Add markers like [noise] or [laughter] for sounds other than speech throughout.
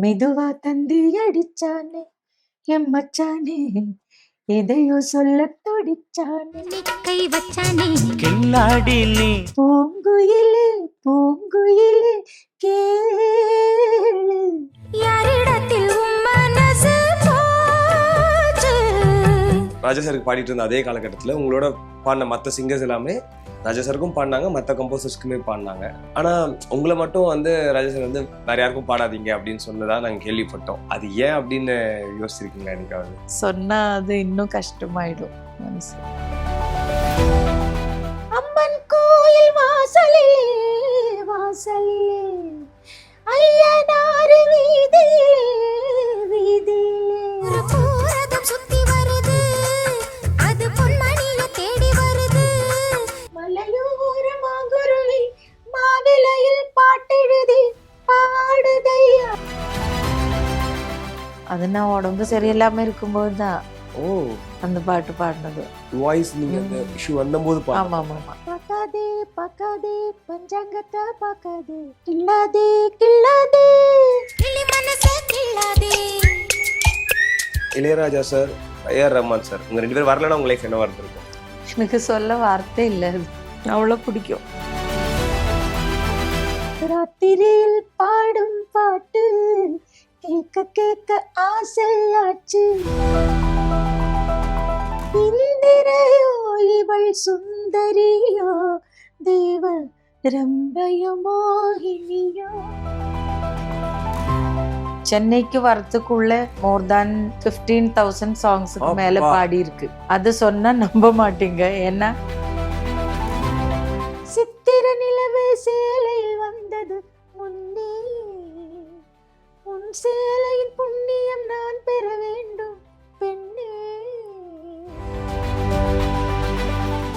மெதுவா தந்தி அடிச்சானே எம் மச்சானே எதையோ சொல்ல துடிச்சானே. கை வச்சானே. கில்லாடி நீ பூங்குயிலே பூங்குயிலே கேளு. யாரிடத்தில் உன் மனசு ராஜா சாருக்கு பாடிட்டு இருந்த அதே காலகட்டத்தில் உங்களோட பாடின மற்ற சிங்கர்ஸ் எல்லாமே ராஜா சாருக்கும் பாடினாங்க மற்ற கம்போசர்ஸ்க்குமே பாடினாங்க. ஆனால் உங்களை மட்டும் வந்து ராஜா சார் வந்து வேற யாருக்கும் பாடாதீங்க அப்படின்னு சொன்னதாக நாங்கள் கேள்விப்பட்டோம். அது ஏன் அப்படின்னு யோசிச்சிருக்கீங்களா எனக்காவது சொன்னா அது இன்னும் கஷ்டமாயிடும் மனசு. உடம்பு சரியில்லாம இருக்கும்போது தான் ஓ. அந்த பாட்டு பாடினது. வாய்ஸ் நீங்க அந்த இஷ்யூ வந்தபோது ஆமா ஆமா ஆமா பார்க்காதே பார்க்காதே பஞ்சாங்கத்தை பார்க்காதே. கில்லாதே கில்லாதே கிளி மனச கிள்ளாதே Ilaiyaraaja sir A R Rahman sir உங்க ரெண்டு பேரும் வரலன்னா உங்க லைஃப் என்ன இருந்திருக்கும்? எனக்கு சொல்ல வார்த்தை இல்லை. அவ்வளோ பிடிக்கும். ராத்திரியில் பாடும் பாட்டு கேட்க கேட்க ஆசையாச்சு. இந்திரையோ இவள் சுந்தரியோ தேவ ரம்பயோ மோகினியோ சென்னைக்கு வரத்துக்குள்ள மோர் தேன் பிப்டீன் தௌசண்ட் சாங்ஸுக்கு மேல. பாடி இருக்கு அது சொன்னா நம்ப மாட்டீங்க. ஏன்னா? சித்திர நிலவு சேலையில் வந்தது உன் சேலையின் புண்ணியம் நான் பெற வேண்டும் பெண்ணே.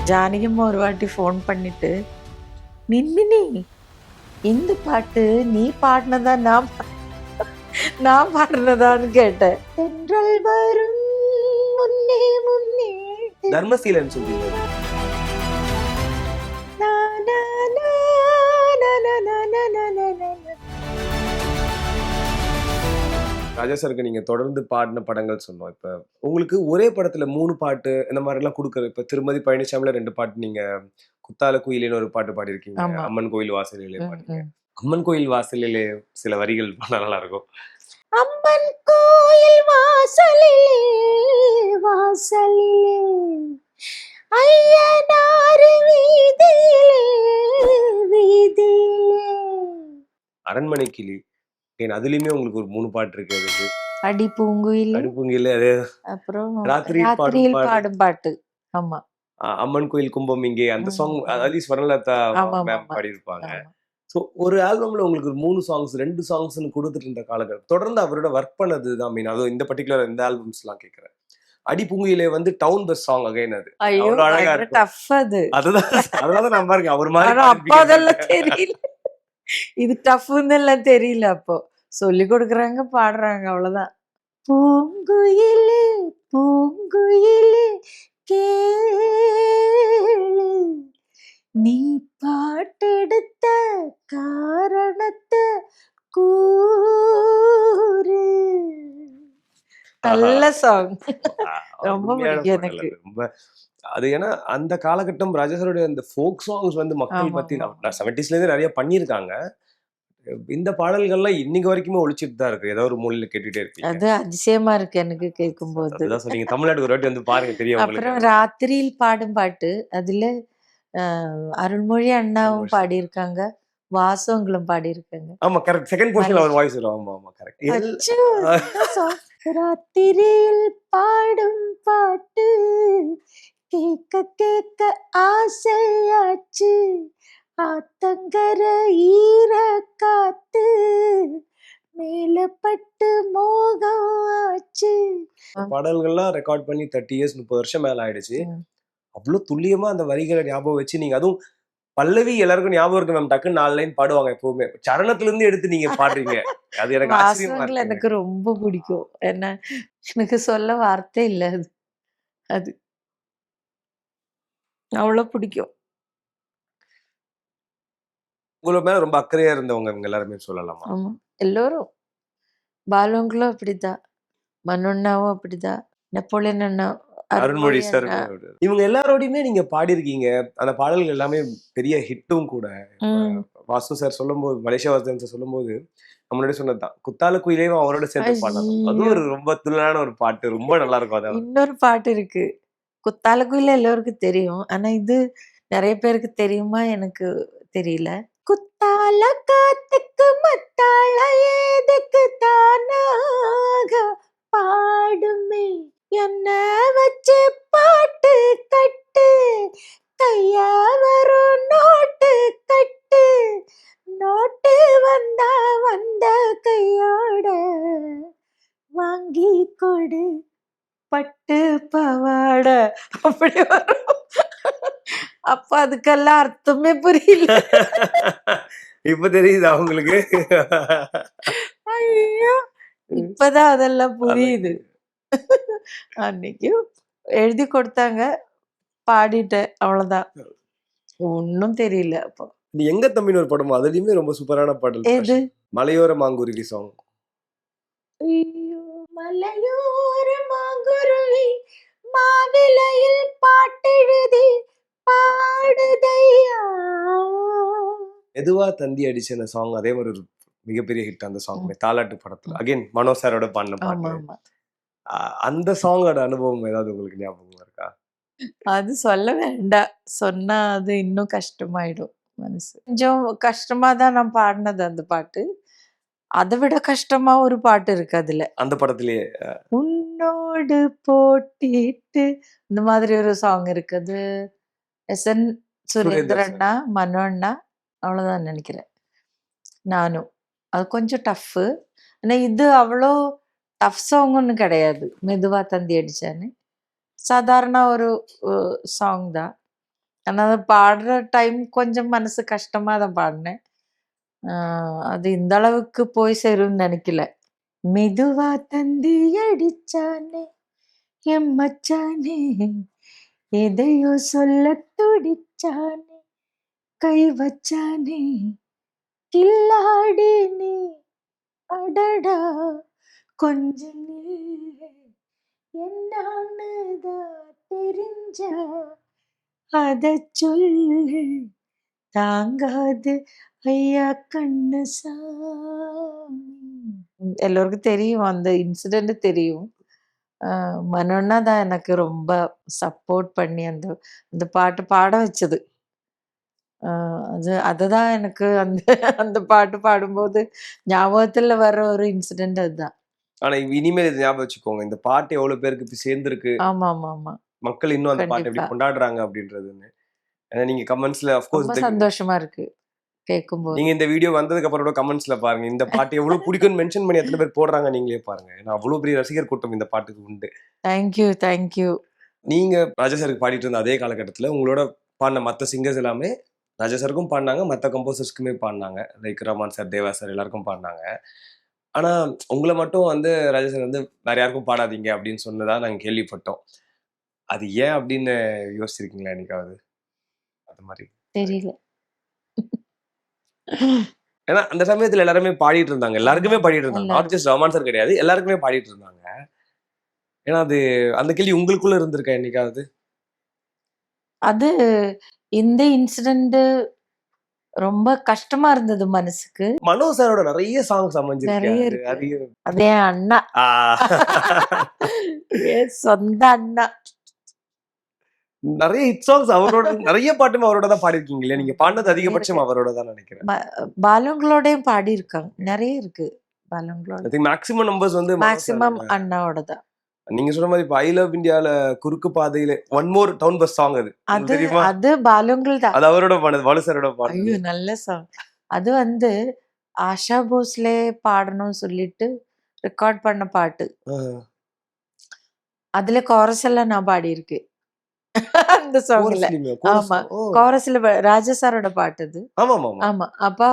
ஜானகியம்மா ஒரு வாட்டி ஃபோன் பண்ணிட்டு மின்மினி இந்த பாட்டு நீ பாடினதா நான் நான் பாடினதான்னு கேட்டேன். தென்றல் வரும் முன்னே முன்னே. தர்மசீலன் சொல்றீங்க ராஜா சாருக்கு நீங்க தொடர்ந்து பாடின படங்கள் சொன்னோம். இப்ப உங்களுக்கு ஒரே படத்துல மூணு பாட்டு இந்த மாதிரி எல்லாம் கொடுக்குற இப்ப திருமதி பழனிசாமில ரெண்டு பாட்டு நீங்க குத்தால குயிலேன்னு ஒரு பாட்டு பாடியிருக்கீங்க. அம்மன் கோயில் வாசலிலே பாடுங்க. அம்மன் கோயில் வாசலிலே சில வரிகள் [laughs] பாட நல்லா இருக்கும் அம்மன் கோயில் வாசலிலே வாசலிலே ஐயனாறு வீதியிலே வீதியிலே. அரண்மனை கிளி. ஏன் அதுலயுமே உங்களுக்கு ஒரு மூணு பாட்டு இருக்கு அதுக்கு அடி பூங்குயில் அடுப்புங்கில அது அப்புறம் ராத்திரியில் பாடும் பாட்டு. ஆமா. அம்மன் கோயில் கும்பம் இங்கே அந்த சாங். அலி ஸ்வர்ணலதா மேம். பாடியிருப்பாங்க. ஸோ ஒரு ஆல்பம்ல உங்களுக்கு மூணு சாங்ஸ் ரெண்டு சாங்ஸ்னு கொடுத்துட்டு இருந்த காலகட்டம் தொடர்ந்து அவரோட ஒர்க் பண்ணது தான் மீன் அதுவும் இந்த பர்டிகுலர் இந்த ஆல்பம்ஸ் எல்லாம் கேட்கறேன் அடி பூங்குயிலே வந்து டவுன் பஸ் சாங் அகைன் அது. அழகா இருக்கும். அதுதான் அதனால நான் பாருங்க அவர் மாதிரி அப்ப. அதெல்லாம் தெரியல. இது டஃப்னு எல்லாம் தெரியல அப்போ சொல்லி கொடுக்குறாங்க பாடுறாங்க அவ்வளவுதான் பூங்குயிலே பூங்குயிலே கேளு நீ பாட்டெடுத்த காரணத்தை கூறு நல்ல சாங் ஆ, ரொம்ப அருமையான பிடிக்கும் பாடல் எனக்கு. அது. ரொம்ப அது ஏன்னா அந்த காலகட்டம் ராஜாசருடைய அந்த ஃபோக் சாங்ஸ் வந்து மக்கள் பத்தி ஆமா. செவன்டிஸ்ல இருந்து நிறைய பண்ணியிருக்காங்க இந்த பாடல்கள்லாம் இன்னைக்கு வரைக்குமே ஒழிச்சிட்டு தான் இருக்கு. ஏதோ ஒரு மூலையில கேட்டுட்டே இருக்கீங்க அது அதிசயமா இருக்கு எனக்கு அதுதான் சொன்னீங்க. தமிழ்நாட்டுக்கு ஒரு வாட்டி வந்து பாருங்க தெரியும் அப்புறம் ராத்திரியில் பாடும் பாட்டு. அதுல அருள்மொழி அண்ணாவும். பாடியிருக்காங்க. வாசவங்களும் பாடியிருக்காங்க. ஆமா கரெக்ட் செகண்ட் போர்ஷன்ல அவர் வாய்ஸ் வரும். ஆமா ஆமா கரெக்ட்? ராத்திரியில் பாடும் பாட்டு. கேட்க கேட்க ஆசையாச்சு. ஆத்தங்கர ஈர காத்து மேல பட்டு மோகம் ஆச்சு பாடல்கள்லாம் ரெக்கார்ட் பண்ணி தேர்ட்டி இயர்ஸ் முப்பது வருஷம் மேல ஆயிடுச்சு. அவ்வளவு துல்லியமா அந்த வரிகளை ஞாபகம் வச்சு நீங்க அதுவும் பல்லவி எல்லாருக்கும் ஞாபகம் இருக்கு மேம் டக்குன்னு நாலு லைன் பாடுவாங்க எப்பவுமே. சரணத்துல இருந்து எடுத்து நீங்க பாடுறீங்க. அது எனக்கு [laughs] ஆச்சரியமா எனக்கு ரொம்ப பிடிக்கும். என்ன எனக்கு சொல்ல வார்த்தை இல்லை அது. அது அவ்வளோ பிடிக்கும். உங்களை மேல ரொம்ப அக்கறையா இருந்தவங்க இவங்க எல்லாருமே சொல்லலாமா? ஆமா. எல்லோரும். பாலுங்களும் அப்படிதான் மனோண்ணாவும் அப்படிதான் நெப்போலியன் அண்ணா அருண்மொழி சார். இவங்க எல்லாரோடையுமே நீங்க பாடியிருக்கீங்க. அந்த பாடல்கள் எல்லாமே பெரிய ஹிட்டும் கூட. வாசு சார் சொல்லும்போது மலேசியா வாசுதேவன் சார் சொல்லும்போது முன்னாடி சொன்னதுதான். குத்தால குயிலையும் அவரோட சேர்த்து பாடலாம். அதுவும் ஒரு ரொம்ப துள்ளலான ஒரு பாட்டு. ரொம்ப நல்லா இருக்கும். அதான் இன்னொரு பாட்டு இருக்கு. குத்தால குயில எல்லோருக்கும் தெரியும். ஆனா இது நிறைய பேருக்கு தெரியுமா? எனக்கு தெரியல. குத்தால காத்துக்கு மத்தாள ஏதுக்கு தானாக பாடுமே? என்ன வச்சு பாட்டு கட்டு? கையா வரும் நோட்டு கட்டு? நோட்டு வந்தா வந்த கையோட வாங்கி கொடு. பட்டு பவாட. அப்படி வரும். அப்ப அதுக்கெல்லாம் அர்த்தமே புரியல. இப்ப தெரியுது அவங்களுக்கு ஐயோ. இப்பதான் அதெல்லாம் புரியுது. அன்னைக்கு எழுதி கொடுத்தாங்க. பாடிட்டேன். அவ்வளவுதான். ஒன்னும் தெரியல அப்போ. நீ எங்க தம்பின்னு ஒரு படம் அதுலயுமே ரொம்ப சூப்பரான பாடல். எது? மலையோர மாங்குருவி சாங் ஐயோ. மலையோர மாங்குருவி மாவிலையில் பாட்டெழுதி பாடுதையா? எதுவா தந்தி அடிச்ச அந்த சாங் அதே மாதிரி ஒரு மிகப்பெரிய ஹிட் அந்த சாங் தாலாட்டு படத்துல. அகைன் மனோ சாரோட பாடின பாட்டு. அந்த சாங்கோட அனுபவம் ஏதாவது உங்களுக்கு ஞாபகம் இருக்கா? அது சொல்ல வேண்டாம் சொன்னா அது இன்னும் கஷ்டமாயிடும் மனசு. கொஞ்சம் கஷ்டமா தான் நான் பாடினது அந்த பாட்டு. அதை விட கஷ்டமா ஒரு பாட்டு இருக்கு அதுல. அந்த படத்திலேயே உன்னோடு போட்டிட்டு இந்த மாதிரி ஒரு சாங் இருக்குது. எஸ் என் சுரேந்தர் சுரேந்திரண்ணா மனோ அண்ணா அவ்வளோதான் நினைக்கிறேன். நானும். அது கொஞ்சம் டஃப்பு ஆனால் இது அவ்வளோ டஃப் சாங் ஒன்றும் கிடையாது. மெதுவா தந்தி அடிச்சான்னு. சாதாரண ஒரு சாங் தான். ஆனால் அது பாடுற டைம் கொஞ்சம் மனசு கஷ்டமாக தான் பாடினேன். ஆஹ் அது இந்த அளவுக்கு போய் சேரும்னு நினைக்கல மெதுவா தந்தி அடிச்சானே எம் மச்சானே எதையோ சொல்ல துடிச்சானே கை வச்சானே கில்லாடி நீ அடடா கொஞ்சம் நில்லு. என்னான்னுதான் தெரிஞ்சா அத சொல்லு தாங்காது ஐயா கண்ணு சாமி. எல்லோருக்கும் தெரியும் அந்த இன்சிடென்ட் தெரியும். மனோன்னா தான் எனக்கு ரொம்ப சப்போர்ட் பண்ணி அந்த அந்த பாட்டு பாட வச்சது. அது அதுதான் எனக்கு அந்த அந்த பாட்டு பாடும்போது ஞாபகத்துல வர்ற ஒரு இன்சிடென்ட் அதுதான். ஆனா இனிமேல் இது ஞாபகம் வச்சுக்கோங்க. இந்த பாட்டு எவ்வளவு பேருக்கு இப்ப சேர்ந்திருக்கு. ஆமா ஆமா ஆமா மக்கள் இன்னும் அந்த பாட்டை எப்படி. கொண்டாடுறாங்க அப்படின்றதுன்னு. ஏன்னா நீங்க கமெண்ட்ஸ்ல அஃப்கோர்ஸ் சந்தோஷமா இருக்கு. கேட்கும்போது நீங்க இந்த வீடியோ வந்ததுக்கு அப்புறம் கூட கமெண்ட்ஸ்ல பாருங்க. இந்த பாட்டு எவ்வளவு பிடிக்கும்னு மென்ஷன் பண்ணி எத்தனை பேர் போடுறாங்க நீங்களே பாருங்க. ஏன்னா அவ்வளவு பெரிய ரசிகர் கூட்டம் இந்த பாட்டுக்கு உண்டு. தேங்க்யூ தேங்க்யூ நீங்க ராஜா சாருக்கு பாடிட்டு இருந்த அதே காலகட்டத்துல உங்களோட பாடின மத்த சிங்கர்ஸ் எல்லாமே ராஜா சாருக்கும் பாடினாங்க மத்த கம்போசர்ஸ்க்குமே பாடினாங்க. Like Rahman sir Deva sir எல்லாருக்கும் பாடினாங்க. ஆனா உங்களை மட்டும் வந்து ராஜா சார் வந்து வேற யாருக்கும் பாடாதீங்க அப்படின்னு சொன்னதா நாங்க கேள்விப்பட்டோம். அது ஏன் அப்படின்னு யோசிச்சிருக்கீங்களா என்னைக்காவது? அது மாதிரி. தெரியல. ஏன்னா அந்த சமயத்துல எல்லாருமே பாடிட்டு இருந்தாங்க. எல்லாருக்குமே பாடிட்டு இருந்தாங்க. நாட் ஜஸ்ட் ரமான் சார் கிடையாது. எல்லாருக்குமே பாடிட்டு இருந்தாங்க. ஏன்னா அது அந்த கேள்வி உங்களுக்குள்ள இருந்திருக்கா என்னைக்காவது? அது இந்த இன்சிடென்ட் ரொம்ப கஷ்டமா இருந்தது மனசுக்கு. மனோ சாரோட நிறைய சாங்ஸ் அமைஞ்சிருக்கு. அது அதே அண்ணா. [laughs] என் சொந்த அண்ணா. நிறைய ஹிட் சாங்ஸ் அவரோட நிறைய பாட்டுமே அவரோட தான் பாடிருக்கீங்க இல்லையா நீங்க பாடினது அதிகபட்சம் அவரோட தான் நினைக்கிறேன். பாலுங்களோடையும் பாடி இருக்காங்க நிறைய இருக்கு. பாலுங்களோட. மேக்ஸிமம் நம்பர்ஸ் வந்து மேக்சிமம். அண்ணாவோட தான். நீங்க சொன்ன மாதிரி இப்போ ஐ லவ் இந்தியால குறுக்கு பாதையில one more town bus song அது. அது பாலுங்கள் தான். அது அவரோட பாடுனது பாலு சாரோட ஐயோ நல்ல சாங் அது வந்து ஆஷா போஸ்லே பாடணும்னு சொல்லிட்டு ரெக்கார்ட் பண்ண பாட்டு. அதுல கோரஸ் எல்லாம் நான் பாடி இருக்கேன் அந்த சாங்ல ஆமா. கோரஸ்ல ராஜா சாரோட பாட்டு அது ஆமா. அப்போ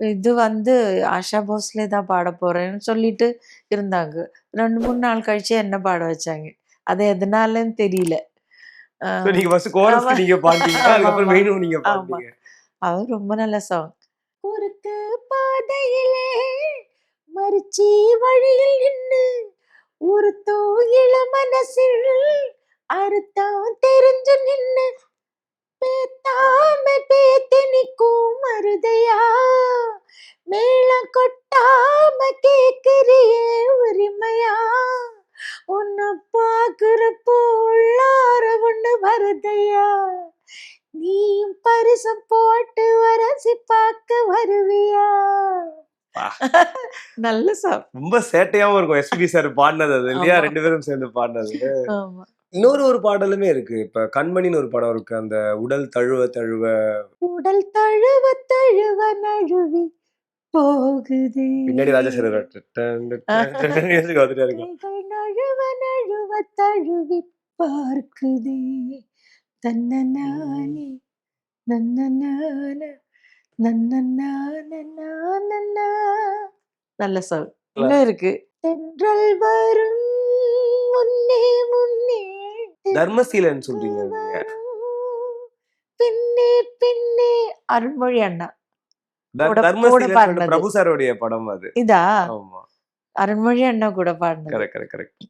இது வந்து ஆஷா போஸ்லே தான் பாட போறேன்னு சொல்லிட்டு இருந்தாங்க. ரெண்டு மூணு நாள் கழிச்சு என்ன பாட வச்சாங்க? அது எதனாலன்னு தெரியல. நீங்க ஃபர்ஸ்ட் கோரஸ் அதுக்கப்புறம் அது ரொம்ப நல்ல சாங் குறுக்கு பாதையிலே மறுச்சி வழியில் நின்னு ஒருத்தம் இள மனசில் அறுத்தம் தெரிஞ்சு நின்னு பேத்தாம பேத்து நிக்கும் மருதையா மேளம் கொட்டாம கேக்குறியே உரிமையா? உன்னை பாக்குறப்போ உள்ளார ஒண்ணு வருதையா? நீயும் பரிசம் போட்டு வரசி பார்க்க வருவியா. [laughs] நல்ல சாங் ரொம்ப சேட்டையாவும் இருக்கும். எஸ்பி சார் பாடினது அது இல்லையா. ரெண்டு பேரும் சேர்ந்து பாடினது. ஆமா. இன்னொரு ஒரு பாடலுமே இருக்கு. இப்ப கண்மணின்னு ஒரு படம் இருக்கு. அந்த உடல் தழுவ தழுவ. உடல் தழுவ தழுவ நழுவி போகுது. பின்னாடி ராஜசேகர் வந்துட்டே இருக்கும். நழுவ நழுவ தழுவி பார்க்குதே. தன்னநானே நன்னநான நன்னநான நல்ல சாங் இன்னும் இருக்கு. தென்றல் வரும். முன்னே முன்னே. தர்மசீலன் சொல்றீங்க. பின்னே பின்னே அருள்மொழி அண்ணா. பிரபு சாரோடைய படம் அது. இதா? அருண்மொழி அண்ணா கூட பாடினது. Correct correct correct.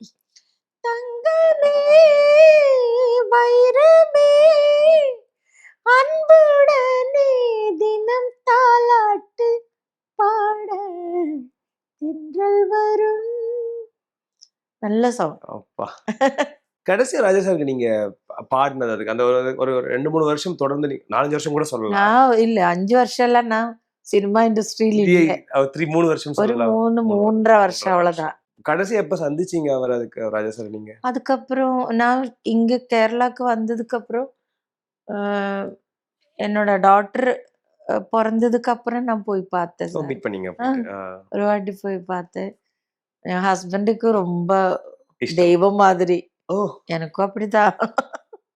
தங்கமே வைரமே அன்புடனே தினம் தாலாட்டு பாட தென்றல் வரும். நல்ல சாங் அப்பா. [laughs] கடைசியா ராஜசாருக்கு நீங்க பா- பாடினது அதுக்கு. அந்த ஒரு ஒரு ரெண்டு மூணு வருஷம் தொடர்ந்து நீ- நாலஞ்சு வருஷம் கூட சொல்லலாம். இல்ல அஞ்சு வருஷம் எல்லாம் நான் சினிமா இண்டஸ்ட்ரியில இல்ல. த்ரீ மூணு வருஷம் ஒரு சொல்லலாம். மூணு மூன்றரை வருஷம், அவ்வளவுதான். கடைசி எப்ப சந்திச்சீங்க அவர் அதுக்கு ராஜசார் நீங்க? அதுக்கப்புறம் நான் இங்க கேரளாக்கு வந்ததுக்கு அப்புறம் என்னோட டாட்டர் பிறந்ததுக்கு அப்புறம் நான் போய் பார்த்தேன். மீட் பண்ணீங்க ஒரு வாட்டி போய் பார்த்தேன். என் ஹஸ்பண்டுக்கு ரொம்ப. தெய்வம் மாதிரி. ஓ எனக்கும் அப்படிதான்.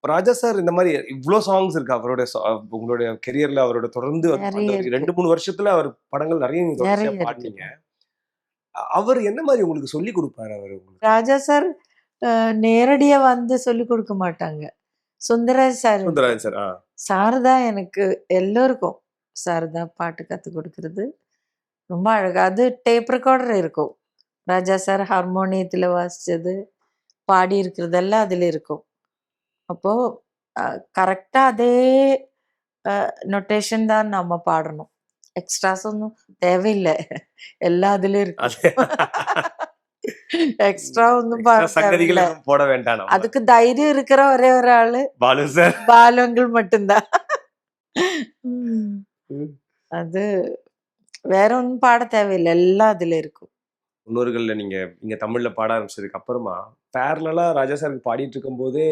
ராஜா சார் இந்த மாதிரி இவ்ளோ சாங்ஸ் இருக்கு. அவரோட உங்களுடைய கெரியர்ல அவரோட தொடர்ந்து. ரெண்டு மூணு வருஷத்துல அவர் படங்கள் நிறைய நீங்க அ- அவர் என்ன மாதிரி உங்களுக்கு சொல்லி கொடுப்பாரு அவர் ராஜா சார் நேரடியா வந்து சொல்லி கொடுக்க மாட்டாங்க. Sundararaj sir Sundararajan sir sir தான் எனக்கு எல்லோருக்கும். சார் தான் பாட்டு கத்து கொடுக்கறது. ரொம்ப அழகா அது டேப் ரெக்கார்டர் இருக்கும். ராஜா சார் ஹார்மோனியத்துல வாசிச்சது. பாடி இருக்கிறதெல்லாம் அதுல இருக்கும் அப்போ கரெக்டா அதே நொட்டேஷன் தான் நம்ம பாடணும் எக்ஸ்ட்ராஸ் ஒன்றும் தேவையில்லை எல்லாம் அதுல இருக்கு அது எக்ஸ்ட்ரா ஒன்றும் extra பாட சங்கதிகள் தேவையில்லை எதுவும் போட வேண்டாம் நம்ம. அதுக்கு தைரியம் இருக்கிற ஒரே ஒரு ஆளு பாலு சார் பாலங்கள் முன்னோர்கள்ல நீங்க இங்க தமிழ்ல பாட ஆரம்பிச்சதுக்கு அப்புறமா பேரலா ராஜா சாருக்கு பாடிட்டு இருக்கும் போதே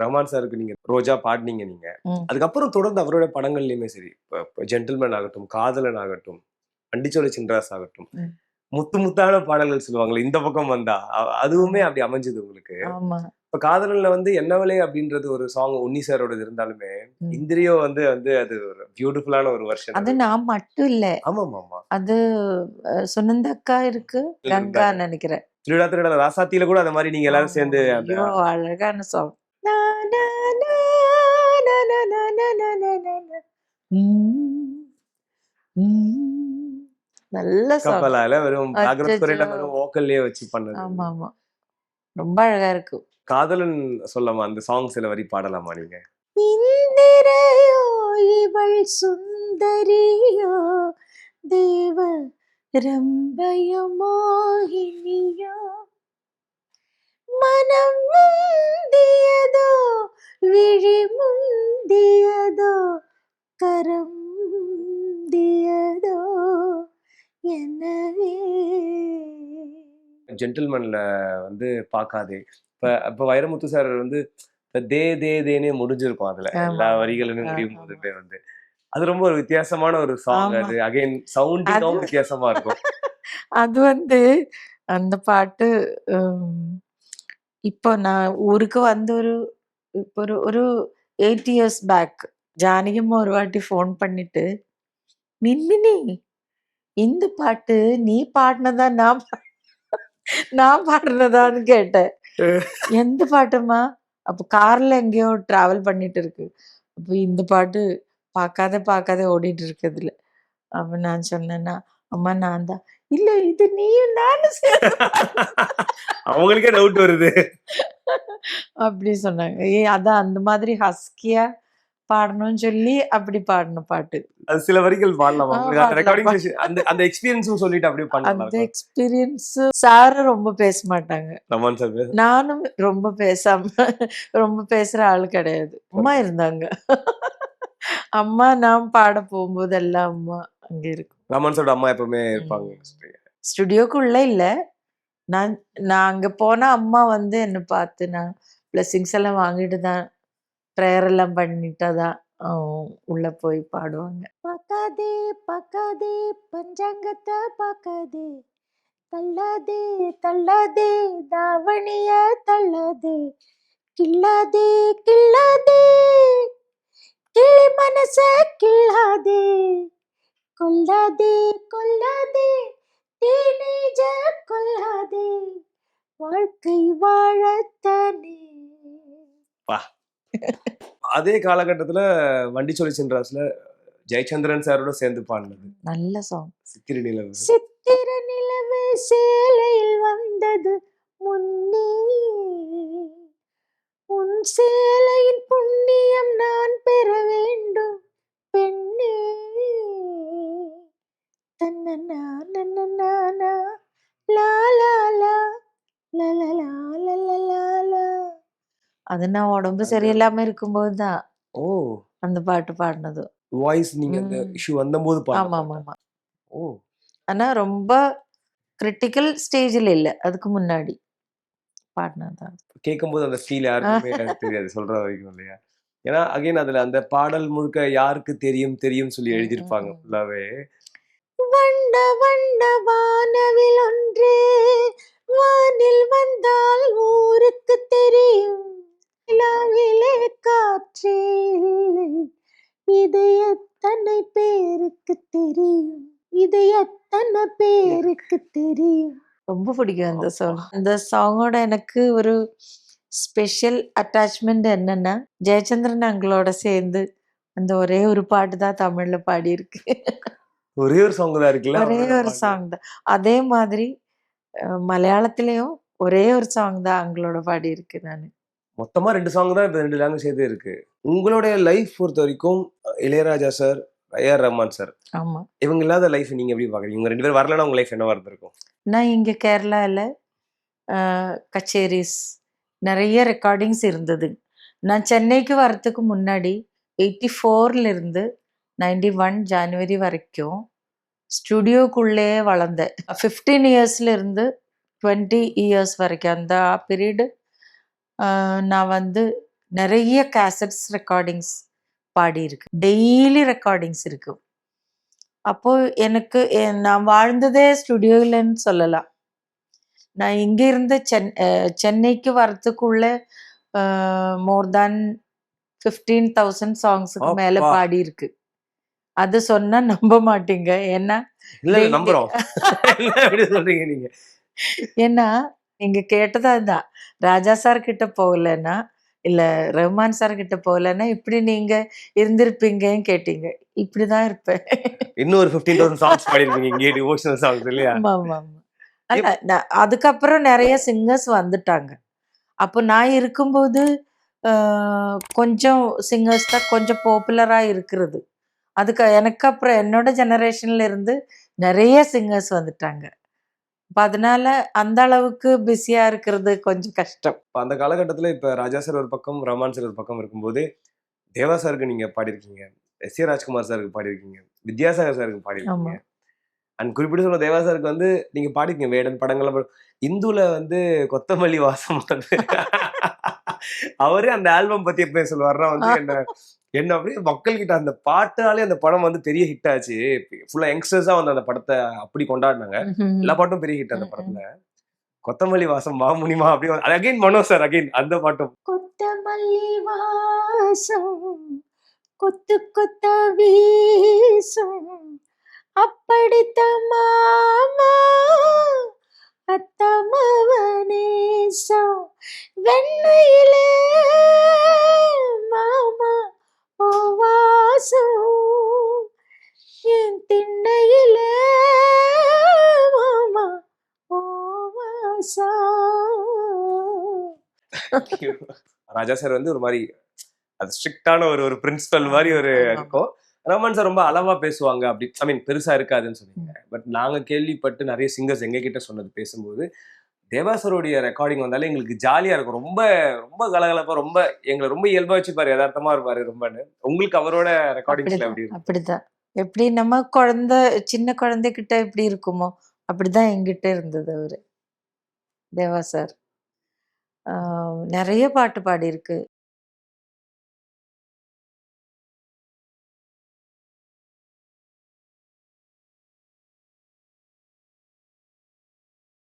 ரஹ்மான் சாருக்கு நீங்க ரோஜா பாடினீங்க நீங்க ம். அதுக்கப்புறம் தொடர்ந்து அவரோட படங்கள்லயுமே சரி ஜென்டில்மேன் ஆகட்டும் காதலன் ஆகட்டும் அண்டிச்சோலை சின்ராஸ் ஆகட்டும். முத்து முத்தான பாடல்கள் சொல்லுவாங்களே இந்த பக்கம் வந்தா அதுவுமே அப்படி அமைஞ்சது உங்களுக்கு இப்ப காதலன்ல வந்து என்னவளே அப்படின்றது ஒரு சாங் உன்னி சாரோடது இருந்தாலுமே. இந்திரியோ வந்து வந்து அது ஒரு பியூட்டிஃபுல்லான ஒரு வருஷன் அது நான் மட்டும் இல்ல ஆமா ஆமா அது சுனந்தக்கா இருக்கு கங்கா நினைக்கிறேன் திருடா திருடா ராசாத்தியில கூட அந்த மாதிரி நீங்க எல்லாரும் சேர்ந்து அழகான சாங் நல்ல கப்பலால வெறும். வெறும் வோக்கல்லே வச்சு பண்ணது ஆமா ஆமா ரொம்ப அழகா இருக்கும் காதலன் சொல்லமா அந்த சாங் சில வரி பாடலாமா நீங்க? இந்திரையோ இவள் சுந்தரியோ தேவ ரம்பயோ மோகினியோ மனம் முந்தியதோ விழி முந்தியதோ கரம் முந்தியதோ எனவே ஜென்டில்மேன்ல வந்து பார்க்காதே. இப்ப இப்ப வைரமுத்து சார் வந்து தே தே தேனே முடிஞ்சிருக்கும் அதுல. எல்லா. வரிகளுமே முடியும். போதுமே வந்து. அது ரொம்ப ஒரு வித்தியாசமான ஒரு சாங். அது. அகைன் சவுண்டிங்காவும் வித்தியாசமா இருக்கும். [laughs] அது வந்து அந்த பாட்டு இப்போ நான் ஊருக்கு வந்து ஒரு இப்போ ஒரு ஒரு எயிட் இயர்ஸ் பேக் ஜானகியம்மா ஒரு வாட்டி ஃபோன் பண்ணிட்டு மின்மினி இந்த பாட்டு நீ பாடினதா நான் நான் பாடினதான்னு கேட்டேன். எந்த பாட்டுமா அப்போ கார்ல எங்கேயோ டிராவல் பண்ணிட்டு இருக்கு. அப்போ இந்த பாட்டு பார்க்காத பார்க்காத ஓடிட்டு இருக்குதுல அப்ப நான் சொன்னேன்னா அம்மா நான் தான். இல்ல இது நீயும் நானும் [laughs] அவங்களுக்கே டவுட் வருது. [laughs] அப்படி சொன்னாங்க. ஏ அதான் அந்த மாதிரி ஹஸ்கியா பாடணும்னு சொல்லி அப்படி பாடின பாட்டு. அது சில வரிகள் பாடலாமா. அந்த அந்த அந்த எக்ஸ்பீரியன்ஸும் சொல்லிட்டு அப்படியே அந்த பண்ணலாம் எக்ஸ்பீரியன்ஸ் சாரும் ரொம்ப பேச மாட்டாங்க. சார் நானும் ரொம்ப பேசாம ரொம்ப பேசுற ஆள் கிடையாது. அம்மா இருந்தாங்க. அம்மா நான் பாட போகும்போது எல்லாம் அம்மா அங்க இருக்கும். ரமான் சாரோட அம்மா எப்பவுமே இருப்பாங்க. ஸ்டுடியோக்குள்ள இல்ல. நான் நான் அங்க போனா அம்மா வந்து என்ன பார்த்து நான் பிளஸிங்ஸ் எல்லாம் வாங்கிட்டு தான் ப்ரேயர் எல்லாம் பண்ணிட்டு தான் உள்ள போய் பாடுவாங்க. பார்க்காதே பார்க்காதே பஞ்சாங்கத்தை பார்க்காதே தள்ளாதே தள்ளாதே தாவணிய தள்ளாதே. கிள்ளாதே கிள்ளாதே. கிளி மனச கிள்ளாதே. கொல்லாதே கொல்லாதே டீனேஜ கொல்லாதே வாழ்க்கை வாழத்தானே. அதே காலகட்டத்துல வண்டி சொல்லி சென்றாஸ்ல ஜெயச்சந்திரன் சாரோட சேர்ந்து பாடினது. நல்ல சாங் சித்திர நிலவு. சித்திர நிலவு சேலையில் வந்தது முன்னே. உன் சேலையின் புண்ணியம் நான் பெற வேண்டும் பெண்ணே. தன்னனா நன்னா லா லா லா லா அது நான் உடம்பு சரியில்லாம இருக்கும்போது தான் ஓ! அந்த பாட்டு பாடினது. வாய்ஸ் நீங்க அந்த. இஷ்யூ வந்தபோது ஆமா ஆமா ஆமா ஓ! ஆனா ரொம்ப கிரிட்டிக்கல் ஸ்டேஜில் இல்ல. அதுக்கு முன்னாடி பாடினதான் கேட்கும்போது அந்த ஃபீல் யாருக்குமே [laughs] எனக்கு தெரியாது. சொல்ற வரைக்கும் இல்லையா? ஏன்னா அகைன் அதுல அந்த பாடல் முழுக்க யாருக்கு தெரியும் தெரியும் சொல்லி எழுதியிருப்பாங்க. ஃபுல்லாவே வண்ண வண்ண வானவில் ஒன்று வானில் வந்தால் ஊருக்கு தெரியும். நிலாவிலே காற்றே இல்லை இது எத்தனை பேருக்கு தெரியும். இது எத்தனை பேருக்கு தெரியும். ரொம்ப பிடிக்கும் அந்த சாங் அந்த சாங்கோட எனக்கு ஒரு ஸ்பெஷல் அட்டாச்மெண்ட் என்னன்னா ஜெயச்சந்திரன் அங்களோட சேர்ந்து அந்த ஒரே ஒரு பாட்டு தான் தமிழ்ல பாடியிருக்கு. ஒரே ஒரு சாங் தான் இருக்குல்ல? ஒரே ஒரு. சாங் தான். அதே மாதிரி மலையாளத்திலயும் ஒரே ஒரு சாங் தான் அவங்களோட பாடியிருக்கு நான். மொத்தமா ரெண்டு சாங் தான் ரெண்டு லாங்குவேஜ் சேர்த்து இருக்கு. உங்களுடைய லைஃப் பொறுத்த வரைக்கும் Ilaiyaraaja sir A R Rahman sir ஆமா. இவங்க இல்லாத லைஃப் நீங்க எப்படி பாக்குறீங்க? இவங்க ரெண்டு பேரும் வரலன்னா உங்க லைஃப் என்னவா இருந்திருக்கும்? நான் இங்க கேரளால கச்சேரிஸ் நிறைய ரெக்கார்டிங்ஸ் இருந்தது. நான் சென்னைக்கு வரத்துக்கு முன்னாடி எயிட்டி ஃபோர்ல இருந்து நைன்டி ஒன் ஜான்வரி வரைக்கும் ஸ்டுடியோக்குள்ளே வளர்ந்தேன். ஃபிஃப்டீன் இயர்ஸ்ல இருந்து டுவெண்ட்டி இயர்ஸ் வரைக்கும். அந்த பீரியடு நான் வந்து நிறைய கேசட்ஸ் ரெக்கார்டிங்ஸ் பாடியிருக்கு டெய்லி ரெக்கார்டிங்ஸ் இருக்கு. அப்போ எனக்கு நான் வாழ்ந்ததே ஸ்டுடியோலன்னு சொல்லலாம். நான் இங்க இருந்து சென் சென்னைக்கு வரத்துக்குள்ள மோர் தேன் ஃபிஃப்டீன் தௌசண்ட் சாங்ஸுக்கு மேல. பாடி இருக்கு அது சொன்னா நம்ப மாட்டீங்க. ஏன்னா [laughs] ஏன்னா நீங்க கேட்டது அதுதான் ராஜா சார் கிட்ட போகலன்னா இல்ல ரஹ்மான் சார் கிட்ட போகலன்னா இப்படி நீங்க இருந்திருப்பீங்கன்னு கேட்டீங்க. இப்படிதான் இருப்பேன். இன்னும் ஒரு ஃபிஃப்டீன் தௌசண்ட் சாங்ஸ் பாடிருப்பீங்க இங்கே டிவோஷனல் சாங்ஸ் இல்லையா? ஆமா ஆமா ஆமா. அல்ல, நான் அதுக்கப்புறம் நிறைய சிங்கர்ஸ் வந்துட்டாங்க. அப்போ நான் இருக்கும்போது கொஞ்சம் சிங்கர்ஸ் தான் கொஞ்சம் பாப்புலரா இருக்கிறது. அதுக்கு எனக்கு அப்புறம் என்னோட ஜெனரேஷன்ல இருந்து நிறைய சிங்கர்ஸ் வந்துட்டாங்க. அப்ப அதனால அந்த அளவுக்கு பிஸியா இருக்கிறது கொஞ்சம் கஷ்டம். இப்ப அந்த காலகட்டத்துல இப்ப ராஜா சார் ஒரு பக்கம் ரஹ்மான் சார் ஒரு பக்கம் இருக்கும்போது தேவா சாருக்கு நீங்க பாடியிருக்கீங்க எஸ் ஏ ராஜ்குமார் சாருக்கு பாடியிருக்கீங்க வித்யாசாகர் சாருக்கு பாடியிருக்கீங்க. அண்ட் குறிப்பிட்டு சொல்ல தேவா சாருக்கு வந்து நீங்க பாடிருக்கீங்க வேடன் படங்கள்லாம் பாடி- இந்துல வந்து கொத்தமல்லி வாசம் வந்து அவரே அந்த ஆல்பம் பத்தி எப்பயும் சொல்லுவாருன்னா வந்து என்ன என்ன அப்படியே மக்கள் கிட்ட அந்த பாட்டாலே அந்த படம் வந்து பெரிய ஹிட் ஆச்சு. ஃபுல்லா யங்ஸ்டர்ஸா வந்து அந்த படத்தை அப்படி கொண்டாடினாங்க. எல்லா பாட்டும் பெரிய ஹிட் அந்த. படத்துல. கொத்தமல்லி வாசம் மாமுனிமா அப்படி அகைன் மனோ சார் அகைன் அந்த பாட்டும். கொத்தமல்லி வாசம் கொத்து கொத்த வீசும். அப்படித்த மாமா அத்தமவனேசம் வெண்ணையிலே மாமா. வாசம் என் திண்ணையிலே மாமா ராசா ராஜா சார் வந்து ஒரு மாதிரி அது ஸ்ட்ரிக்டான ஒரு ஒரு பிரின்சிபல் மாதிரி ஒரு. இருக்கும் ரமன் சார் ரொம்ப அளவா பேசுவாங்க. அப்படி ஐ மீன் பெருசா இருக்காதுன்னு சொன்னீங்க. பட் நாங்க கேள்விப்பட்டு நிறைய சிங்கர்ஸ் எங்க கிட்ட சொன்னது பேசும்போது தேவா சாரோடைய ரெக்கார்டிங் வந்தாலே எங்களுக்கு ஜாலியா இருக்கும். ரொம்ப ரொம்ப கலகலப்பா ரொம்ப எங்களை ரொம்ப இயல்பா வச்சுப்பாரு யதார்த்தமா இருப்பாரு ரொம்பன்னு. உங்களுக்கு அவரோட ரெக்கார்டிங்ஸ்ல எப்படி அப்படிதான். எப்படி நம்ம குழந்தை சின்ன குழந்தைகிட்ட எப்படி இருக்குமோ அப்படிதான் எங்கிட்ட இருந்தது அவரு. தேவா சார். நிறைய பாட்டு பாடியிருக்கு.